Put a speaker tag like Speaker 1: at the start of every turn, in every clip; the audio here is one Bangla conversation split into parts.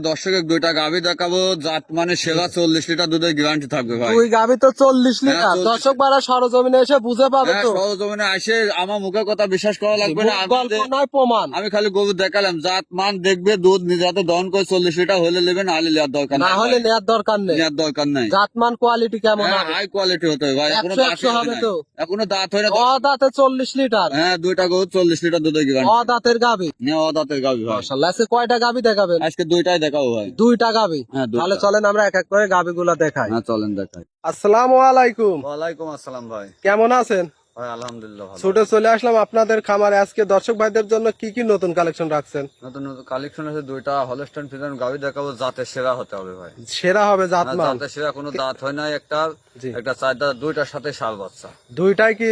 Speaker 1: দর্শকের দুইটা গাভি দেখাবো জাত মানে সেবা চল্লিশ লিটার দুধের গ্যারান্টি থাকবে ভাই।
Speaker 2: দুই গাভি তো চল্লিশ
Speaker 1: হ্যাঁ,
Speaker 2: লিটার। দর্শক বারা সরজমিনে এসে বুঝে পাবে
Speaker 1: হ্যাঁ
Speaker 2: তো।
Speaker 1: সরজমিনে আমার মুখের কথা বিশ্বাস করা লাগবে না।
Speaker 2: প্রমাণ।
Speaker 1: আমি খালি গরু দেখালাম জাত মান দেখবে দুধ নিজে হাতে দহন করে চল্লিশ লিটার হলে নেবে না হলে নেওয়ার দরকার
Speaker 2: না হলে নেওয়ার দরকার নেই।
Speaker 1: নেওয়ার দরকার নাই।
Speaker 2: জাতমান কোয়ালিটি কেমন
Speaker 1: হ্যাঁ হাই কোয়ালিটি হতে হবে ভাই
Speaker 2: এখনও
Speaker 1: দাঁত হয়
Speaker 2: হবে তো?
Speaker 1: এখনও দাঁত হয় না
Speaker 2: অদাতে চল্লিশ লিটার।
Speaker 1: হ্যাঁ দুইটা গরু চল্লিশ লিটার দুধের গ্যারান্টি
Speaker 2: অদাতের গাভি।
Speaker 1: হ্যাঁ ও দাঁতের গাভি ভাই।
Speaker 2: আজকে কয়টা গাভি দেখাবেন?
Speaker 1: আজকে দুইটাই দেখাবো ভাই।
Speaker 2: দুইটা গাভি
Speaker 1: হ্যাঁ
Speaker 2: তাহলে চলেন আমরা এক এক করে গাভি গুলা দেখাই।
Speaker 1: হ্যাঁ চলেন দেখাই।
Speaker 2: আসসালামু আলাইকুম।
Speaker 1: ওয়ালাইকুম আসসালাম ভাই।
Speaker 2: কেমন আছেন?
Speaker 1: আলহামদুলিল্লাহ ভালো।
Speaker 2: চলে আসলাম আপনাদের খামারে। আজকে দর্শক ভাইদের জন্য কি কি নতুন কালেকশন রাখছেন?
Speaker 1: নতুন নতুন কালেকশন আছে দুইটা। হলস্টাইন ফিজান গাভি দেখাবো জাতের সেরা হতে হবে ভাই।
Speaker 2: সেরা হবে
Speaker 1: জাতের সেরা কোনো দাঁত হয় না একটা একটা চার দাঁত দুইটার সাথে শাল বাচ্চা।
Speaker 2: দুইটাই কি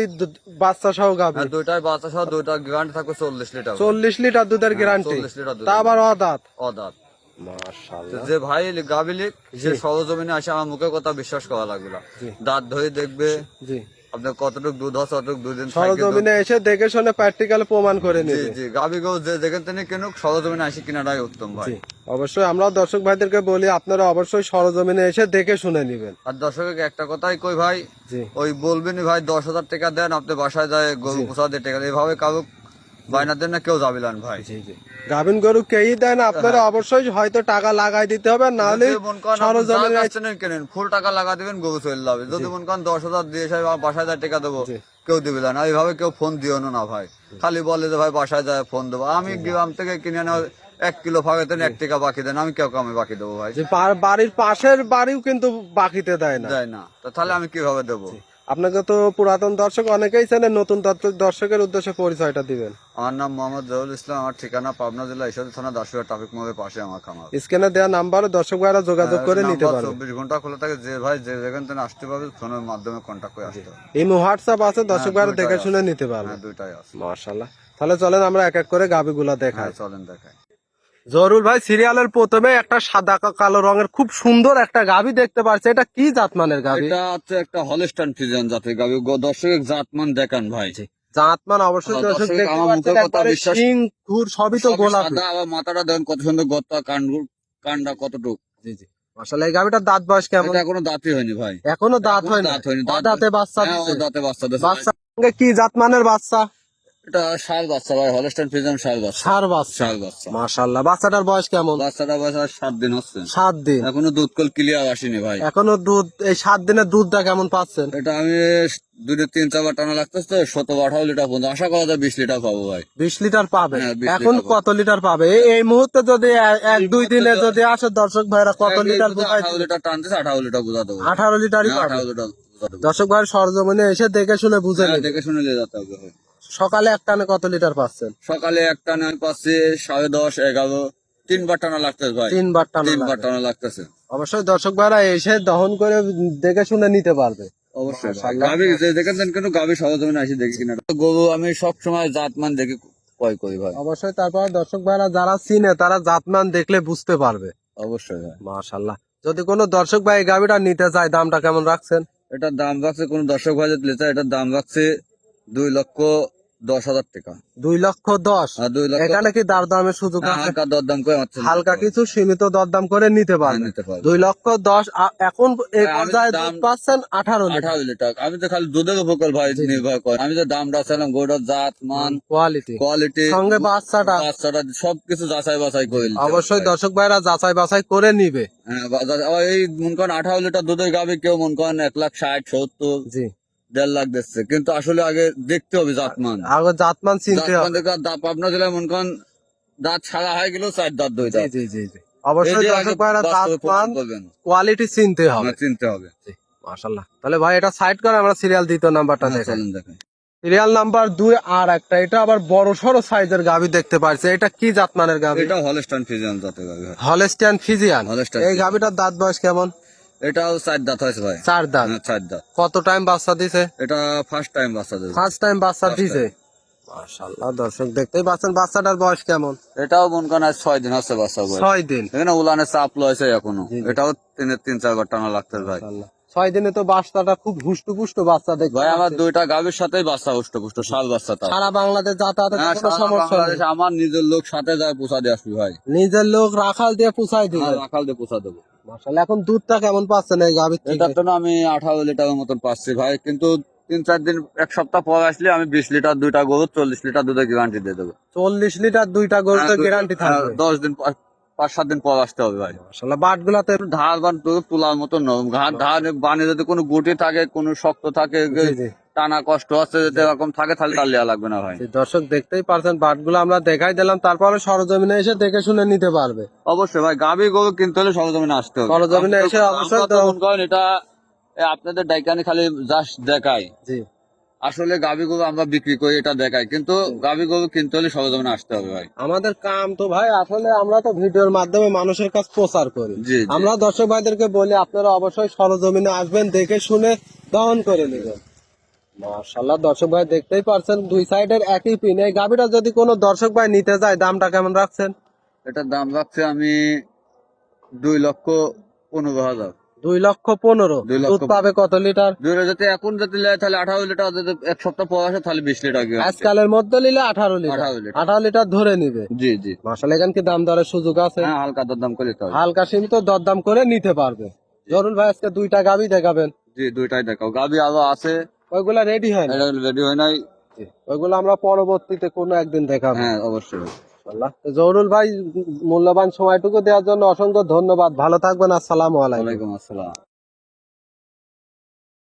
Speaker 2: বাচ্চা সহ গাভি
Speaker 1: হ্যাঁ দুইটাই বাচ্চা সহ দুইটা গ্যারান্টি থাকবে চল্লিশ লিটার
Speaker 2: চল্লিশ লিটার দুধের গ্যারান্টি
Speaker 1: 40 লিটার
Speaker 2: তা আবার অদাত।
Speaker 1: যে ভাই যে সরজমিনে আসে আমার কথা বিশ্বাস করা লাগবে না। দাঁত ধরে দেখবে আপনার কতটুকু দুধ আছে অতটুকু দুদিন
Speaker 2: সরজমিনে এসে দেখে শুনে প্র্যাকটিক্যাল প্রমাণ করে
Speaker 1: জি
Speaker 2: নিবে।
Speaker 1: জি গাভি গো যে যেখান থেকে কেন সরজমিনে আসি কিনাটাই উত্তম ভাই।
Speaker 2: অবশ্যই আমরা দর্শক ভাইদেরকে বলি আপনারা অবশ্যই সরজমিনে এসে দেখে শুনে নিবেন।
Speaker 1: আর দর্শককে একটা কথাই কই ভাই ওই বলবেন ভাই দশ হাজার টাকা দেন আপনি বাসায় যায় গরু পোষা দিয়ে টাকা। এইভাবে কারও বায়না দেন না কেউ যাবিলান ভাই
Speaker 2: গাভিন গরু কেই দেন আপনারা অবশ্যই হয়তো টাকা লাগাই দিতে হবে নাহলে
Speaker 1: মন
Speaker 2: সরজমিনে
Speaker 1: কেনেন ফুল টাকা লাগা দিবেন গরু চলে যাবে। যদি মন করেন দশ হাজার দিয়ে এসে বা বাসায় যায় টাকা দেবো কেউ দিবে না। এইভাবে কেউ ফোন দিও না ভাই। খালি বলে যে ভাই বাসায় যায় ফোন দেবো। আমি গ্রাম থেকে কিনে নেওয়া এক কিলো ফাঁকে দেন এক টাকা বাকি দেন আমি কেউ কামে বাকি দেবো ভাই।
Speaker 2: বাড়ির পাশের বাড়িও কিন্তু বাকিতে দেয় না।
Speaker 1: যায় না। তাহলে আমি কীভাবে দেবো?
Speaker 2: আপনাকে তো পুরাতন দর্শক অনেকেই চেনেন নতুন দর্শকের উদ্দেশ্যে পরিচয়টা দিবেন।
Speaker 1: আমার নাম মোহাম্মদ জহুল ইসলাম আমার ঠিকানা পাবনা জেলা ঈশ্বর থানা দাসুয়া ট্রাফিক মোড়ের পাশে আমার খামার।
Speaker 2: স্ক্যানে দেওয়া নাম্বারে দর্শক ভাইরা যোগাযোগ করে নিতে পারবে
Speaker 1: চব্বিশ ঘণ্টা খোলা থাকে যে ভাই যে যেখান থেকে আসতে পারবে ফোনের মাধ্যমে কন্ট্যাক্ট করে আসতে
Speaker 2: ইমো হোয়াটসঅ্যাপ আছে দর্শক ভাইরা দেখে শুনে নিতে পারবে
Speaker 1: হ্যাঁ দুইটাই আছে।
Speaker 2: মাশাল্লাহ তাহলে চলেন আমরা এক এক করে গাভিগুলা দেখাই।
Speaker 1: হ্যাঁ চলেন দেখাই।
Speaker 2: জরুল ভাই সিরিয়ালের প্রথমে একটা সাদা কালো রঙের খুব সুন্দর একটা গাভি দেখতে পাচ্ছি এটা কি জাতমানের গাভি?
Speaker 1: এটা হচ্ছে একটা হলস্টান ফিজিয়ান জাতের গাবি দর্শকের জাতমান দেখান ভাই।
Speaker 2: জাতমান অবশ্যই
Speaker 1: হ্যাঁ,
Speaker 2: দর্শক
Speaker 1: দর্শক
Speaker 2: খুর সবই তো
Speaker 1: আবার মাথাটা দেখেন কত সুন্দর গত্তা কান্ড কান্ডা কতটুক।
Speaker 2: জি জি। আসলে এই গাভিটার দাঁত বয়স কেমন?
Speaker 1: এখনও দাঁতই হয়নি ভাই।
Speaker 2: এখনও দাঁত
Speaker 1: দাঁত হয়নি, দাঁত-
Speaker 2: বাচ্চা
Speaker 1: হ্যাঁ, দাঁতে বাচ্চা
Speaker 2: সঙ্গে কি জাতমানের বাচ্চা?
Speaker 1: এটা বাচ্চা ভাই বাচ্চা।
Speaker 2: বাচ্চাটার বয়স কেমন?
Speaker 1: বাচ্চাটা বয়স আর সাত দিন হচ্ছে।
Speaker 2: সাত দিন।
Speaker 1: এখনও দুধ কল ক্লিয়ার আসেনি ভাই।
Speaker 2: এখনও দুধ এই সাত দিনের দুধটা কেমন পাচ্ছেন?
Speaker 1: এটা আমি দুটো তিন চারবার টানা লাগতেছে তো সতেরো আঠারো লিটার পর্যন্ত। আশা করা যায় বিশ লিটার পাবো ভাই।
Speaker 2: বিশ লিটার পাবে?
Speaker 1: হ্যাঁ, 20
Speaker 2: এখন কত লিটার পাবে? এই- মুহূর্তে যদি এক দুই দিনে যদি আসে দর্শক ভাইরা কত লিটার
Speaker 1: আঠারো লিটার টানতেছে আঠারো লিটার বোঝা দেবো।
Speaker 2: আঠারো লিটারই
Speaker 1: হ্যাঁ, আঠারো লিটার
Speaker 2: দর্শক ভাইয়ের সরজমিনে এসে দেখে শুনে বুঝে
Speaker 1: হ্যাঁ, দেখে শুনে নিয়ে যেতে হবে ভাই।
Speaker 2: সকালে এক টানে কত লিটার পাচ্ছেন?
Speaker 1: সকালে একটা আমি পাচ্ছি সাড়ে দশ এগারো। তিনবার টানা লাগতেছে ভাই।
Speaker 2: তিনবার টানা
Speaker 1: তিনবার টানা লাগতেছে।
Speaker 2: অবশ্যই দর্শক ভাইরা এসে দহন করে দেখে শুনে নিতে পারবে।
Speaker 1: অবশ্যই গাভি কিন্তু গাভি সহজমে আসি দেখি কিনা। গরু আমি সব সময় জাতমান দেখে ক্রয় করি ভাই।
Speaker 2: অবশ্যই তারপর দর্শক ভাইরা যারা চিনে তারা জাতমান দেখলে বুঝতে পারবে।
Speaker 1: অবশ্যই ভাই।
Speaker 2: মাশাল্লাহ যদি কোনো দর্শক ভাই গাভিটা নিতে চায় দামটা কেমন রাখছেন?
Speaker 1: এটার দাম রাখছে কোন দর্শক ভাই যদি এটার দাম রাখছে দুই লক্ষ দশ হাজার টাকা।
Speaker 2: দুই লক্ষ দশ।
Speaker 1: আর দুই লক্ষ।
Speaker 2: এখানে কি দার দামের সুযোগ
Speaker 1: হ্যাঁ, হালকা দরদাম করে
Speaker 2: হালকা কিছু সীমিত দরদাম করে নিতে
Speaker 1: হ্যাঁ,
Speaker 2: পারবে। দুই লক্ষ দশ এখন এই
Speaker 1: হ্যাঁ,
Speaker 2: পর্যায়ে
Speaker 1: দাম-
Speaker 2: দুধ পাচ্ছেন আঠারো
Speaker 1: আঠারো লিটার। আমি তো খালি দুধের উপর ভাই নির্ভর করে। আমি গোটার জাত মান
Speaker 2: কোয়ালিটি
Speaker 1: কোয়ালিটি
Speaker 2: সঙ্গে বাচ্চাটা।
Speaker 1: বাচ্চাটা সবকিছু যাচাই বাছাই করে
Speaker 2: অবশ্যই দর্শক ভাইরা যাচাই বাছাই করে নিবে।
Speaker 1: হ্যাঁ এই মন করেন আঠারো লিটার দুধের গাবে কেউ মন করেন এক লাখ ষাট সত্তর।
Speaker 2: জি।
Speaker 1: দেড় লাখ দিচ্ছে। কিন্তু আসলে আগে দেখতে হবে জাতমান।
Speaker 2: আগে জাতমান চিনতে হবে।
Speaker 1: জেলায় মন দাঁত ছাড়া হয়ে গেলেও চার দাঁত দুই দাঁত।
Speaker 2: জি জি জি অবশ্যই দর্শক ভাইরা জাতমান কোয়ালিটি চিনতে হবে।
Speaker 1: চিনতে হবে।
Speaker 2: তাহলে ভাই এটা সাইড করে আমরা সিরিয়াল দ্বিতীয় নাম্বারটা
Speaker 1: হ্যাঁ,
Speaker 2: দেখেন। সিরিয়াল নাম্বার দুই আর একটা এটা আবার বড় সড়ো সাইজের গাভি দেখতে পাচ্ছি এটা কি জাতমানের গাভি?
Speaker 1: এটা হলস্টাইন ফিজিয়ান জাতের গাভি ভাই।
Speaker 2: হলেস্টিয়ান ফিজিয়ান এই গাভিটার দাঁত বয়স কেমন?
Speaker 1: এটাও চার দাঁত হয়েছে ভাই।
Speaker 2: চার দাঁত?
Speaker 1: হ্যাঁ, চার দাঁত।
Speaker 2: কত টাইম বাচ্চা দিছে?
Speaker 1: এটা ফার্স্ট টাইম বাচ্চা দেবে
Speaker 2: ফার্স্ট টাইম বাচ্চা দিছে? মাশাআল্লাহ দর্শক দেখতেই পাচ্ছেন বাচ্চাটার বয়স কেমন?
Speaker 1: এটাও মন ছয় দিন হচ্ছে বাচ্চা
Speaker 2: ছয় দিন?
Speaker 1: এখানে উলানের চাপ লয়েছে এখনও। এটাও তিনের তিন চারবার টানা লাগতে ভাই
Speaker 2: ছয় দিনে তো বাচ্চাটা খুব হুষ্ট পুষ্ট বাচ্চা দেখতে
Speaker 1: ভাই আমার দুইটা গাভীর সাথেই বাচ্চা হুষ্ট পুষ্ট শাল বাচ্চা
Speaker 2: সারা বাংলাদেশ যাতায়াতে
Speaker 1: হ্যাঁ,
Speaker 2: কোনো সমস্যা নেই।
Speaker 1: আমার নিজের লোক সাথে যায় পোষা দিয়ে আসবি ভাই।
Speaker 2: নিজের লোক রাখাল দিয়ে পুষাই দিবে।
Speaker 1: রাখাল দিয়ে পোষা দেবো।
Speaker 2: মাশাআল্লাহ এখন দুধটা কেমন পাচ্ছেন এই গাভীর থেকে?
Speaker 1: জন্য আমি আঠারো লিটারের মতন পাচ্ছি ভাই কিন্তু তিন চার দিন এক সপ্তাহ পর আসলে আমি বিশ লিটার দুইটা গরু চল্লিশ লিটার দুধের গ্যারান্টি দিয়ে দেবো।
Speaker 2: চল্লিশ লিটার দুইটা
Speaker 1: হ্যাঁ, দুই-
Speaker 2: গ্যারান্টি
Speaker 1: হ্যাঁ,
Speaker 2: থাকবে।
Speaker 1: দশ দিন পর- পাঁচ সাত দিন পর আসতে হবে ভাই।
Speaker 2: মাশাআল্লাহ বাট গুলাতে
Speaker 1: ধার বান তো তোলার মতো নরম ধার বানে যদি কোনো গুটি থাকে কোনো শক্ত থাকে। টানা কষ্ট আছে যদি এরকম থাকে তাহলে তার লেয়া লাগবে না ভাই।
Speaker 2: দর্শক দেখতেই পারছেন বাটগুলো আমরা দেখাই দিলাম তারপরে সরজমিনে এসে দেখে শুনে নিতে পারবে।
Speaker 1: অবশ্যই ভাই গাভী গরু কিনতে হলে সরজমিনে আসতে হবে।
Speaker 2: সরজমিনে এসে অবশ্যই
Speaker 1: এটা আপনাদের ডাইকানি খালি জাস্ট দেখাই।
Speaker 2: জি।
Speaker 1: আসলে গাভী গরু আমরা বিক্রি করি এটা দেখাই। কিন্তু গাভী গরু কিনতে হলে সরজমিনে আসতে হবে ভাই।
Speaker 2: আমাদের কাম তো ভাই আসলে আমরা তো ভিডিওর মাধ্যমে মানুষের কাছে প্রচার করি। আমরা দর্শক ভাইদেরকে বলি আপনারা অবশ্যই সরজমিনে আসবেন দেখে শুনে দহন করে নেবেন। মাশাল্লাহ দর্শক ভাই দেখতেই পারছেন দুই সাইডের একই পিন এই গাভিটা যদি কোনো দর্শক ভাই নিতে যায় দামটা কেমন রাখছেন?
Speaker 1: এটার দাম রাখছে আমি দুই লক্ষ পনেরো হাজার।
Speaker 2: দুই লক্ষ পনেরো। দুধ পাবে কত লিটার?
Speaker 1: দুই যদি এখন যদি নেয় তাহলে আঠারো লিটার যদি এক সপ্তাহ পর আসে তাহলে বিশ লিটার
Speaker 2: আজকালের মধ্যে নিলে আঠারো লিটার।
Speaker 1: 18 লিটার।
Speaker 2: আঠারো লিটার ধরে নিবে।
Speaker 1: জি জি।
Speaker 2: মাসাল এখান কি দাম দরের সুযোগ আছে?
Speaker 1: হ্যাঁ হালকা দরদাম করে
Speaker 2: হালকা সীমিত দরদাম করে নিতে পারবে। জরুল ভাই আজকে দুইটা গাভি দেখাবেন।
Speaker 1: জি দুইটাই দেখাও। গাভী আরও আছে
Speaker 2: ওইগুলা রেডি হয় না।
Speaker 1: এটা রেডি হয় নাই।
Speaker 2: ওইগুলো আমরা পরবর্তীতে কোনো একদিন দেখাবো।
Speaker 1: হ্যাঁ অবশ্যই।
Speaker 2: জহরুল ভাই মূল্যবান সময়টুকু দেওয়ার জন্য অসংখ্য ধন্যবাদ। ভালো থাকবেন আসসালামু আলাইকুম।
Speaker 1: আসসালাম।